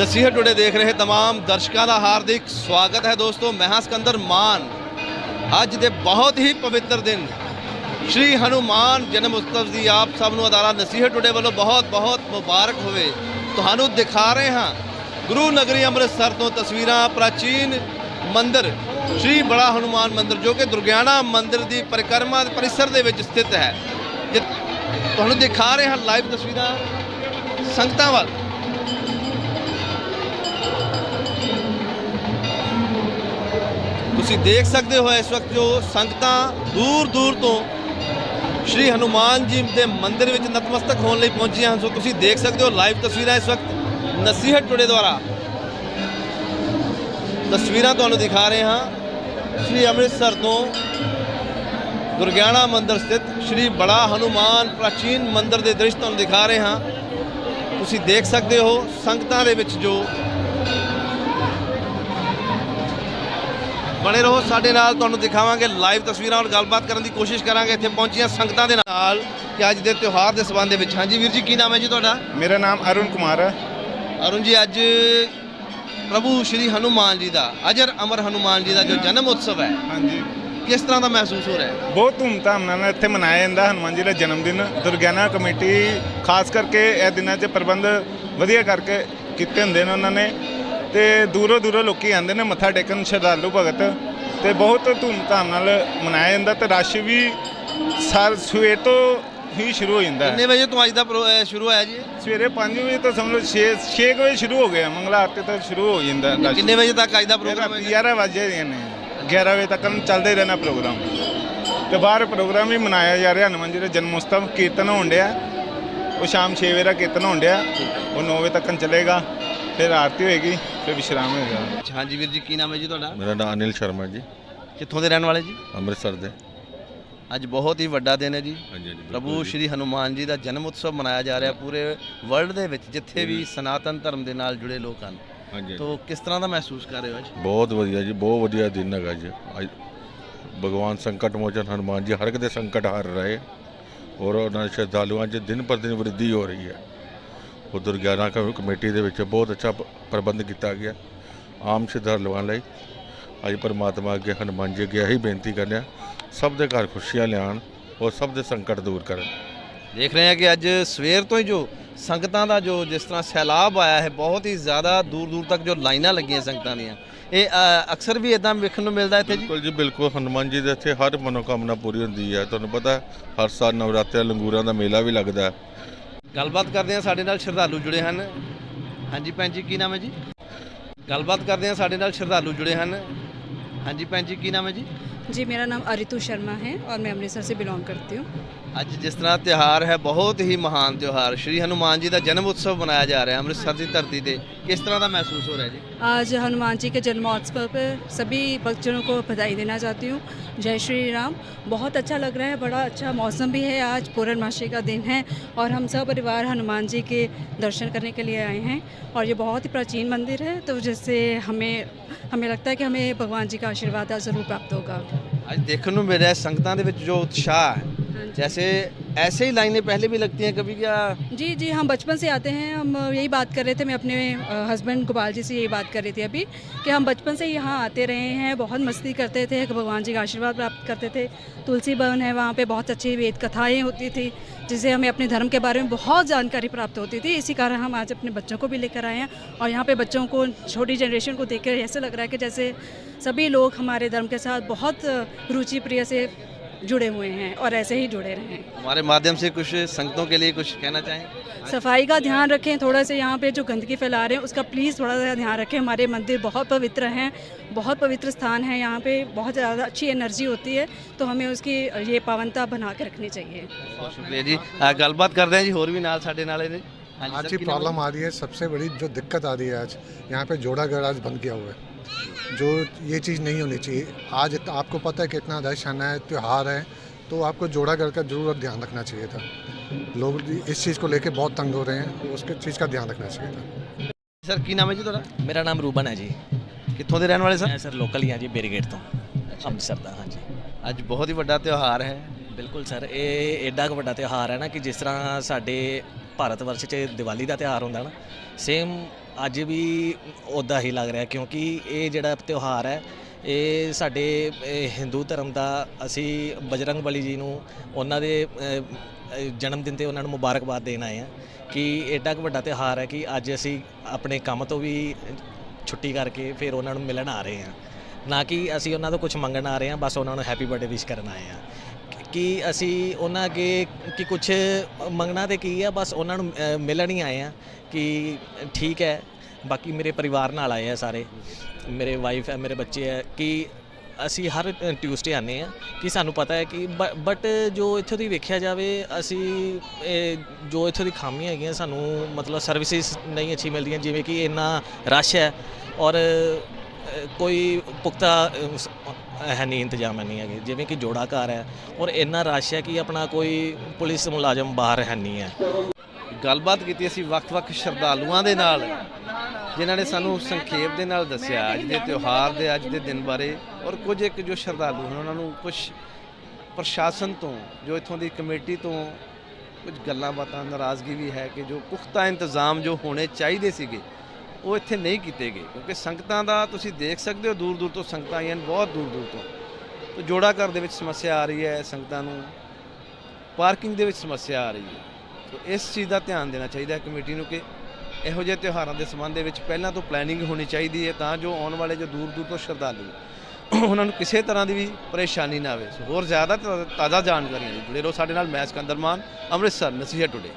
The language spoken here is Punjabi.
ਨਸੀਹਤ ਟੁਡੇ ਦੇਖ ਰਹੇ तमाम ਦਰਸ਼ਕਾਂ ਦਾ ਹਾਰਦਿਕ ਸਵਾਗਤ ਹੈ ਦੋਸਤੋ ਮੈਂ ਹਾਂ ਸਿਕੰਦਰ ਮਾਨ ਅੱਜ ਦੇ ਬਹੁਤ ਹੀ ਪਵਿੱਤਰ ਦਿਨ ਸ਼੍ਰੀ ਹਨੂਮਾਨ ਜਨਮ ਉਤਸਵ ਦੀ ਆਪ ਸਭ ਨੂੰ ਅਦਾਰਾ ਨਸੀਹਤ ਟੁਡੇ ਵੱਲੋਂ ਬਹੁਤ ਬਹੁਤ ਮੁਬਾਰਕ ਹੋਵੇ ਤੁਹਾਨੂੰ ਦਿਖਾ ਰਹੇ ਹਾਂ ਗੁਰੂ ਨਗਰੀ ਅੰਮ੍ਰਿਤਸਰ ਤੋਂ ਤਸਵੀਰਾਂ ਪ੍ਰਾਚੀਨ ਮੰਦਿਰ ਸ਼੍ਰੀ ਬੜਾ ਹਨੂਮਾਨ ਮੰਦਿਰ ਜੋ ਕਿ ਦੁਰਗਿਆਣਾ ਮੰਦਿਰ ਦੀ ਪਰਿਕਰਮਾ ਪਰਿਸਰ ਦੇ ਵਿੱਚ ਸਥਿਤ ਹੈ ਜਿ- ਤੁਹਾਨੂੰ ਦਿਖਾ ਰਹੇ ਹਾਂ ਲਾਈਵ ਤਸਵੀਰਾਂ ਸੰਗਤਾਂ ਵੱਲ ਤੁਸੀਂ ਦੇਖ ਸਕਦੇ ਹੋ ਇਸ ਵਕਤ ਜੋ ਸੰਗਤਾਂ ਦੂਰ ਦੂਰ ਤੋਂ ਸ਼੍ਰੀ ਹਨੂਮਾਨ ਜੀ ਦੇ ਮੰਦਿਰ ਵਿੱਚ ਨਤਮਸਤਕ ਹੋਣ ਲਈ ਪਹੁੰਚੀਆਂ ਹਨ। ਸੋ ਤੁਸੀਂ ਦੇਖ ਸਕਦੇ ਹੋ ਲਾਈਵ ਤਸਵੀਰਾਂ ਇਸ ਵਕਤ ਨਸੀਹਤ ਟੁਡੇ ਦੁਆਰਾ। ਤਸਵੀਰਾਂ ਤੁਹਾਨੂੰ ਦਿਖਾ ਰਹੇ ਹਾਂ। ਸ਼੍ਰੀ ਅੰਮ੍ਰਿਤਸਰ ਤੋਂ ਦੁਰਗਿਆਣਾ ਮੰਦਿਰ ਸਥਿਤ ਸ਼੍ਰੀ ਬੜਾ ਹਨੂਮਾਨ ਪ੍ਰਾਚੀਨ ਮੰਦਿਰ ਦੇ ਦ੍ਰਿਸ਼ ਤੁਹਾਨੂੰ ਦਿਖਾ ਰਹੇ ਹਾਂ। ਤੁਸੀਂ ਦੇਖ ਸਕਦੇ ਹੋ ਸੰਗਤਾਂ ਦੇ ਵਿੱਚ ਜੋ ਬਣੇ ਰਹੋ ਸਾਡੇ ਨਾਲ ਤੁਹਾਨੂੰ ਦਿਖਾਵਾਂਗੇ ਲਾਈਵ ਤਸਵੀਰਾਂ ਔਰ ਗੱਲਬਾਤ ਕਰਨ ਦੀ ਕੋਸ਼ਿਸ਼ ਕਰਾਂਗੇ। ਇੱਥੇ ਪਹੁੰਚੀਆਂ ਸੰਗਤਾਂ ਦੇ ਨਾਲ ਕਿ ਅੱਜ ਦੇ ਤਿਉਹਾਰ ਦੇ ਸਬੰਧ ਦੇ ਵਿੱਚ। ਹਾਂਜੀ ਵੀਰ ਜੀ ਕੀ ਨਾਮ ਹੈ ਜੀ ਤੁਹਾਡਾ? ਮੇਰਾ ਨਾਮ ਅਰੁਣ ਕੁਮਾਰ ਹੈ। ਅਰੁਣ ਜੀ ਅੱਜ ਪ੍ਰਭੂ ਸ਼੍ਰੀ ਹਨੂਮਾਨ ਜੀ ਦਾ ਅਜਰ ਅਮਰ ਹਨੂਮਾਨ ਜੀ ਦਾ ਜੋ ਜਨਮ ਉਤਸਵ ਹੈ ਹਾਂਜੀ। ਕਿਸ ਤਰ੍ਹਾਂ ਦਾ ਮਹਿਸੂਸ ਹੋ ਰਿਹਾ ਹੈ? ਬਹੁਤ ਧੂਮਧਾਮ ਨਾਲ ਇੱਥੇ ਮਨਾਇਆ ਜਾਂਦਾ ਹਨੂੰਮਾਨ ਜੀ ਦਾ ਜਨਮ ਦਿਨ ਦੁਰਗਿਆਨਾ ਕਮੇਟੀ ਖਾਸ ਕਰਕੇ ਇਹ ਦਿਨਾਂ 'ਚ ਪ੍ਰਬੰਧ ਵਧੀਆ ਕਰਕੇ ਕੀਤੇ ਹੁੰਦੇ ਨੇ ਉਹਨਾਂ ਨੇ। ਤੇ ਦੂਰੋਂ ਦੂਰੋਂ ਲੋਕੀ ਆਉਂਦੇ ਨੇ ਮੱਥਾ ਟੇਕਣ ਸ਼ਰਧਾਲੂ ਭਗਤ ਤੇ ਬਹੁਤ ਧੂਮਧਾਮ ਨਾਲ ਮਨਾਇਆ ਜਾਂਦਾ ਤੇ ਰਸ਼ ਵੀ ਸਰ ਸਵੇਰ ਤੋਂ ਹੀ ਸ਼ੁਰੂ ਹੋ ਜਾਂਦਾ ਕਿੰਨੇ ਵਜੇ ਤੋਂ ਅੱਜ ਦਾ ਸ਼ੁਰੂ ਹੋਇਆ ਜੀ? ਸਵੇਰੇ 5 ਵਜੇ ਤੋਂ ਸਮਝ ਲਓ 6 6 ਵਜੇ ਸ਼ੁਰੂ ਹੋ ਗਿਆ ਮੰਗਲਾ ਆਰਤੀ ਤੋਂ ਸ਼ੁਰੂ ਹੋ ਜਾਂਦਾ। ਕਿੰਨੇ ਵਜੇ ਤੱਕ ਅੱਜ ਦਾ ਪ੍ਰੋਗਰਾਮ ਹੈ 11 ਵਜੇ ਦੇ ਨੇ 11 ਵਜੇ ਤੱਕ ਚੱਲਦਾ ਰਹਿਣਾ ਪ੍ਰੋਗਰਾਮ। ਤੇ ਬਾਹਰ ਪ੍ਰੋਗਰਾਮ ਵੀ ਮਨਾਇਆ ਜਾ ਰਿਹਾ ਹਨੂੰਮਾਨ ਜੀ ਦਾ ਜਨਮ ਉਤਸਵ ਕੀਰਤਨ ਹੋਣ ਡਿਆ। ਉਹ ਸ਼ਾਮ 6 ਵਜੇ ਦਾ ਕੀਰਤਨ ਹੋਣ ਡਿਆ ਉਹ 9 ਵਜੇ ਤੱਕ ਚੱਲੇਗਾ ਫਿਰ ਆਰਤੀ ਹੋਏਗੀ। ਫਿਰ ਵਿਸ਼ਰਾਮ ਹੋਏਗਾ। ਹਾਂਜੀ ਵੀਰ ਜੀ ਕੀ ਨਾਮ ਹੈ ਜੀ ਤੁਹਾਡਾ? ਮੇਰਾ ਨਾਮ ਅਨਿਲ ਸ਼ਰਮਾ ਜੀ। ਕਿੱਥੋਂ ਦੇ ਰਹਿਣ ਵਾਲੇ ਜੀ? ਅੰਮ੍ਰਿਤਸਰ ਦੇ। ਅੱਜ ਬਹੁਤ ਹੀ ਵੱਡਾ ਦਿਨ ਹੈ ਜੀ। ਪ੍ਰਭੂ ਸ਼੍ਰੀ ਹਨੂਮਾਨ ਜੀ ਦਾ ਜਨਮ ਉਤਸਵ ਮਨਾਇਆ ਜਾ ਰਿਹਾ ਪੂਰੇ ਵਰਲਡ ਦੇ ਵਿੱਚ ਜਿੱਥੇ ਵੀ ਸਨਾਤਨ ਧਰਮ ਦੇ ਨਾਲ ਜੁੜੇ ਲੋਕ ਹਨ। ਹਾਂਜੀ। ਤੋਂ ਕਿਸ ਤਰ੍ਹਾਂ ਦਾ ਮਹਿਸੂਸ ਕਰ ਰਹੇ ਹੋ ਅੱਜ? ਬਹੁਤ ਵਧੀਆ ਜੀ ਬਹੁਤ ਵਧੀਆ ਦਿਨ ਹੈਗਾ ਜੀ। ਅੱਜ ਭਗਵਾਨ ਸੰਕਟ ਮੋਚਨ ਹਨੂਮਾਨ ਜੀ ਹਰ ਇੱਕ ਦੇ ਸੰਕਟ ਹਾਰ ਰਹੇ। ਔਰ ਉਹਨਾਂ ਦੇ ਸ਼ਰਧਾਲੂਆਂ 'ਚ ਦਿਨ ਪਰ ਦਿਨ ਵ੍ਰਿੱਧੀ ਹੋ ਰਹੀ ਹੈ। ਦੁਰਗਿਆਨਾ ਕ- ਕਮੇਟੀ ਦੇ ਵਿੱਚ ਬਹੁਤ ਅੱਛਾ ਪ੍ਰਬੰਧ ਕੀਤਾ ਗਿਆ। ਆਮ ਸ਼ਰਧਾਲੂਆਂ ਲਈ ਅੱਜ ਪਰਮਾਤਮਾ ਅੱਗੇ ਹਨੂਮਾਨ ਜੀ ਅੱਗੇ ਇਹੀ ਬੇਨਤੀ ਕਰਨੇ ਆ ਸਭ ਦੇ ਘਰ ਖੁਸ਼ੀਆਂ ਲਿਆਉਣ ਔਰ ਸਭ ਦੇ ਸੰਕਟ ਦੂਰ ਕਰਨ। ਦੇਖ ਰਹੇ ਹਾਂ ਕਿ ਅੱਜ ਸਵੇਰ ਤੋਂ ਹੀ ਜੋ ਸੰਗਤਾਂ ਦਾ ਜੋ ਜਿਸ ਤਰ੍ਹਾਂ ਸੈਲਾਬ ਆਇਆ ਹੈ ਬਹੁਤ ਹੀ ਜ਼ਿਆਦਾ ਦੂਰ ਦੂਰ ਤੱਕ ਜੋ ਲਾਈਨਾਂ ਲੱਗੀਆਂ ਸੰਗਤਾਂ ਦੀਆਂ। ਇਹ ਅਕਸਰ ਵੀ ਇਦਾਂ ਵੇਖਣ ਨੂੰ ਮਿਲਦਾ ਇੱਥੇ ਜੀ? ਬਿਲਕੁਲ ਜੀ ਬਿਲਕੁਲ। ਹਨੂੰਮਾਨ ਜੀ ਦੇ ਇੱਥੇ ਹਰ ਮਨੋਕਾਮਨਾ ਪੂਰੀ ਹੁੰਦੀ ਹੈ। ਤੁਹਾਨੂੰ ਪਤਾ ਹੈ, ਹਰ ਸਾਲ ਨਵਰਾਤਰਿਆਂ ਲੰਗੂਰਾਂ ਦਾ ਮੇਲਾ ਵੀ ਲੱਗਦਾ ਹੈ। ਗੱਲਬਾਤ ਕਰਦੇ ਹਾਂ ਸਾਡੇ ਨਾਲ ਸ਼ਰਧਾਲੂ ਜੁੜੇ ਹਨ ਹਾਂਜੀ ਭੈਣ ਜੀ ਕੀ ਨਾਮ ਹੈ ਜੀ ਗੱਲਬਾਤ ਕਰਦੇ ਹਾਂ ਸਾਡੇ ਨਾਲ ਸ਼ਰਧਾਲੂ ਜੁੜੇ ਹਨ ਹਾਂਜੀ ਭੈਣ ਜੀ ਕੀ ਨਾਮ ਹੈ ਜੀ जी मेरा नाम अरितु शर्मा है और मैं अमृतसर से बिलोंग करती हूँ ਅੱਜ ਜਿਸ ਤਰ੍ਹਾਂ ਤਿਉਹਾਰ ਹੈ ਬਹੁਤ ਹੀ ਮਹਾਨ ਤਿਉਹਾਰ ਸ਼੍ਰੀ ਹਨੂਮਾਨ ਜੀ ਦਾ ਜਨਮ ਉਤਸਵ ਮਨਾਇਆ ਜਾ ਰਿਹਾ ਹੈ ਅੰਮ੍ਰਿਤਸਰ ਦੀ ਧਰਤੀ ਤੇ ਕਿਸ ਤਰ੍ਹਾਂ ਦਾ ਮਹਿਸੂਸ ਹੋ ਰਿਹਾ ਜੀ आज हनुमान जी के जन्मोत्सव पर सभी भक्तजनों को बधाई देना चाहती हूँ जय श्री राम बहुत अच्छा लग रहा है बड़ा अच्छा मौसम भी है आज पूर्णमासी का दिन है और हम सब परिवार हनुमान जी के दर्शन करने के लिए आए हैं और ये बहुत ही प्राचीन मंदिर है तो जिससे हमें हमें लगता है कि हमें भगवान जी का आशीर्वाद ज़रूर प्राप्त होगा ਅੱਜ ਦੇਖਣ ਨੂੰ ਮਿਲ ਰਿਹਾ ਹੈ संगतां ਦੇ ਵਿੱਚ ਜੋ ਉਤਸ਼ਾਹ ਹੈ जैसे ऐसे ही लाइनें पहले भी लगती हैं कभी क्या? जी जी, हम बचपन से आते हैं। हम यही बात कर रहे थे, मैं अपने हस्बैंड गोपाल जी से यही बात कर रही थी अभी कि हम बचपन से यहाँ आते रहे हैं, बहुत मस्ती करते थे, भगवान जी का आशीर्वाद प्राप्त करते थे। तुलसी भवन है वहाँ पे, बहुत अच्छी वेद कथाएँ होती थी जिससे हमें अपने धर्म के बारे में बहुत जानकारी प्राप्त होती थी। इसी कारण हम आज अपने बच्चों को भी लेकर आए हैं और यहाँ पे बच्चों को, छोटी जनरेशन को देख ऐसे लग रहा है कि जैसे सभी लोग हमारे धर्म के साथ बहुत रुचि प्रिय से जुड़े हुए हैं और ऐसे ही जुड़े रहें। हमारे माध्यम से कुछ संगतों के लिए कुछ कहना चाहें? सफ़ाई का ध्यान रखें थोड़ा सा यहाँ पे जो गंदगी फैला रहे हैं उसका प्लीज़ थोड़ा सा ध्यान रखें। हमारे मंदिर बहुत पवित्र हैं बहुत पवित्र स्थान है यहाँ पे बहुत ज़्यादा अच्छी एनर्जी होती है तो हमें उसकी ये पावनता बना के रखनी चाहिए। बहुत शुक्रिया जी। गलबात रहे हैं जी और भी नाल साढ़े नाले हाँ जी आज की प्रॉब्लम आ रही है सबसे बड़ी जो दिक्कत आ रही है आज यहाँ पे जोड़ा आज बंद किया हुआ है। जो ये चीज़ नहीं होनी चाहिए आज इत- आपको पता है कितना रश आना है त्यौहार है तो आपको जोड़ा घर का जरूर ध्यान रखना चाहिए था लोग इस चीज़ को लेके बहुत तंग हो रहे हैं उसके चीज़ का ध्यान रखना चाहिए था ਸਰ ਕੀ ਨਾਮ ਹੈ ਜੀ ਤੁਹਾਡਾ ਮੇਰਾ ਨਾਮ ਰੂਬਨ ਹੈ ਜੀ ਕਿੱਥੋਂ ਦੇ ਰਹਿਣ ਵਾਲੇ ਸਰ ਮੈਂ ਸਰ ਲੋਕਲ ਹੀ ਹਾਂ ਜੀ ਬੇਰੀਗੇਟ ਤੋਂ ਅੰਮ੍ਰਿਤਸਰ ਦਾ ਹਾਂਜੀ ਅੱਜ ਬਹੁਤ ਹੀ ਵੱਡਾ ਤਿਉਹਾਰ ਹੈ ਬਿਲਕੁਲ ਸਰ ਇਹ ਐਡਾ ਕੁ ਵੱਡਾ ਤਿਉਹਾਰ ਹੈ ਨਾ ਕਿ ਜਿਸ ਤਰ੍ਹਾਂ ਸਾਡੇ ਭਾਰਤ ਵਰਸ਼ 'ਚ ਦੀਵਾਲੀ ਦਾ ਤਿਉਹਾਰ ਹੁੰਦਾ ਨਾ ਸੇਮ ਅੱਜ ਵੀ ਉਦਾਂ ਹੀ ਲੱਗ ਰਿਹਾ ਕਿਉਂਕਿ ਇਹ ਜਿਹੜਾ ਤਿਉਹਾਰ ਹੈ, ਇਹ ਸਾਡੇ ਹਿੰਦੂ ਧਰਮ ਦਾ ਅਸੀਂ ਬਜਰੰਗ ਬਲੀ ਜੀ ਨੂੰ ਉਹਨਾਂ ਦੇ ਜਨਮ ਦਿਨ ਤੇ ਉਹਨਾਂ ਨੂੰ ਮੁਬਾਰਕਬਾਦ ਦੇਣ ਆਏ ਆ ਕਿ ਐਡਾ ਕੁ ਵੱਡਾ ਤਿਉਹਾਰ ਹੈ ਕਿ ਅੱਜ ਅਸੀਂ ਆਪਣੇ ਕੰਮ ਤੋਂ ਵੀ ਛੁੱਟੀ ਕਰਕੇ ਫਿਰ ਉਹਨਾਂ ਨੂੰ ਮਿਲਣ ਆ ਰਹੇ ਹਾਂ। ਨਾ ਕਿ ਅਸੀਂ ਉਹਨਾਂ ਤੋਂ ਕੁਝ ਮੰਗਣ ਆ ਰਹੇ ਹਾਂ, ਬਸ ਉਹਨਾਂ ਨੂੰ ਹੈਪੀ ਬਰਥਡੇ ਵਿਸ਼ ਕਰਨ ਆਏ ਹਾਂ। ਕਿ ਅਸੀਂ ਉਹਨਾਂ ਅੱਗੇ ਕਿ ਕੁਝ ਮੰਗਣਾ ਤੇ ਕੀ ਆ ਬਸ ਉਹਨਾਂ ਨੂੰ ਅ, ਮਿਲਣ ਹੀ ਆਏ ਆ ਕਿ ਠੀਕ ਹੈ ਬਾਕੀ ਮੇਰੇ ਪਰਿਵਾਰ ਨਾਲ ਆਏ ਆ ਸਾਰੇ। ਮੇਰੇ ਵਾਈਫ ਹੈ ਮੇਰੇ ਬੱਚੇ ਹੈ ਕਿ ਅਸੀਂ ਹਰ ਟਿਊਸਡੇ ਆਨੇ ਆ ਕਿ ਸਾਨੂੰ ਪਤਾ ਹੈ ਕਿ ਬਟ ਜੋ ਇੱਥੋਂ ਦੀ ਵੇਖਿਆ ਜਾਵੇ ਅਸੀਂ ਇਹ ਜੋ ਇੱਥੋਂ ਦੀ ਖਾਮੀਆਂ ਹੈਗੀਆਂ ਸਾਨੂੰ ਮਤਲਬ ਸਰਵਿਸਿਜ਼ ਨਹੀਂ ਅੱਛੀ ਮਿਲਦੀਆਂ ਜਿਵੇਂ ਕਿ ਇੰਨਾ ਰਸ਼ ਹੈ ਔਰ ਅ, ਕੋਈ ਪੁਖਤਾ ਅ, ਸ- ਹੈ ਨਹੀਂ ਇੰਤਜ਼ਾਮ ਹੈ, ਨਹੀਂ ਹੈਗੇ। ਜਿਵੇਂ ਕਿ ਜੋੜਾ ਘਰ ਹੈ ਔਰ ਇੰਨਾ ਰਸ਼ ਹੈ ਕਿ ਆਪਣਾ ਕੋਈ ਪੁਲਿਸ ਮੁਲਾਜ਼ਮ ਬਾਹਰ ਹੈ ਨਹੀਂ ਹੈ। ਗੱਲਬਾਤ ਕੀਤੀ ਅਸੀਂ ਵੱਖ-ਵੱਖ ਸ਼ਰਧਾਲੂਆਂ ਦੇ ਨਾਲ, ਜਿਨ੍ਹਾਂ ਨੇ ਸਾਨੂੰ ਸੰਖੇਪ ਦੇ ਨਾਲ ਦੱਸਿਆ, ਅੱਜ ਦੇ ਤਿਉਹਾਰ ਦੇ, ਅੱਜ ਦੇ ਦਿਨ ਬਾਰੇ, ਔਰ ਕੁਝ ਇੱਕ ਜੋ ਸ਼ਰਧਾਲੂ ਹਨ, ਉਹਨਾਂ ਨੂੰ ਕੁਝ ਪ੍ਰਸ਼ਾਸਨ ਤੋਂ, ਜੋ ਇੱਥੋਂ ਦੀ ਕਮੇਟੀ ਤੋਂ ਕੁਝ ਗੱਲਾਂ ਬਾਤਾਂ ਨਾਰਾਜ਼ਗੀ ਵੀ ਹੈ ਕਿ ਜੋ ਪੁਖਤਾ ਇੰਤਜ਼ਾਮ ਜੋ ਹੋਣੇ ਚਾਹੀਦੇ ਸੀਗੇ ਉਹ ਇੱਥੇ ਨਹੀਂ ਕੀਤੇ ਗਏ, ਕਿਉਂਕਿ ਸੰਗਤਾਂ ਦਾ ਤੁਸੀਂ ਦੇਖ ਸਕਦੇ ਹੋ ਦੂਰ ਦੂਰ ਤੋਂ ਸੰਗਤਾਂ ਆਈਆਂ ਨੇ, ਬਹੁਤ ਦੂਰ ਦੂਰ ਤੋਂ। ਤੇ ਜੋੜਾ ਘਰ ਦੇ ਵਿੱਚ ਸਮੱਸਿਆ ਆ ਰਹੀ ਹੈ ਸੰਗਤਾਂ ਨੂੰ, ਪਾਰਕਿੰਗ ਦੇ ਵਿੱਚ ਸਮੱਸਿਆ ਆ ਰਹੀ ਹੈ। ਸੋ ਇਸ ਚੀਜ਼ ਦਾ ਧਿਆਨ ਦੇਣਾ ਚਾਹੀਦਾ ਹੈ ਕਮੇਟੀ ਨੂੰ ਕਿ ਇਹੋ ਜਿਹੇ ਤਿਉਹਾਰਾਂ ਦੇ ਸੰਬੰਧ ਦੇ ਵਿੱਚ ਪਹਿਲਾਂ ਤੋਂ ਪਲੈਨਿੰਗ ਹੋਣੀ ਚਾਹੀਦੀ ਹੈ, ਤਾਂ ਜੋ ਆਉਣ ਵਾਲੇ ਜੋ ਦੂਰ ਦੂਰ ਤੋਂ ਸ਼ਰਧਾਲੂ ਉਹਨਾਂ ਨੂੰ ਕਿਸੇ ਤਰ੍ਹਾਂ ਦੀ ਵੀ ਪਰੇਸ਼ਾਨੀ ਨਾ ਆਵੇ। ਸੋ ਹੋਰ ਜ਼ਿਆਦਾ ਤਾਜ਼ਾ ਜਾਣਕਾਰੀ ਲਈ ਜੁੜੇ ਰਹੋ ਸਾਡੇ ਨਾਲ, ਮੈਂ ਸਿਕੰਦਰ ਮਾਨ, ਅੰਮ੍ਰਿਤਸਰ, ਨਸੀਹਤ ਟੁਡੇ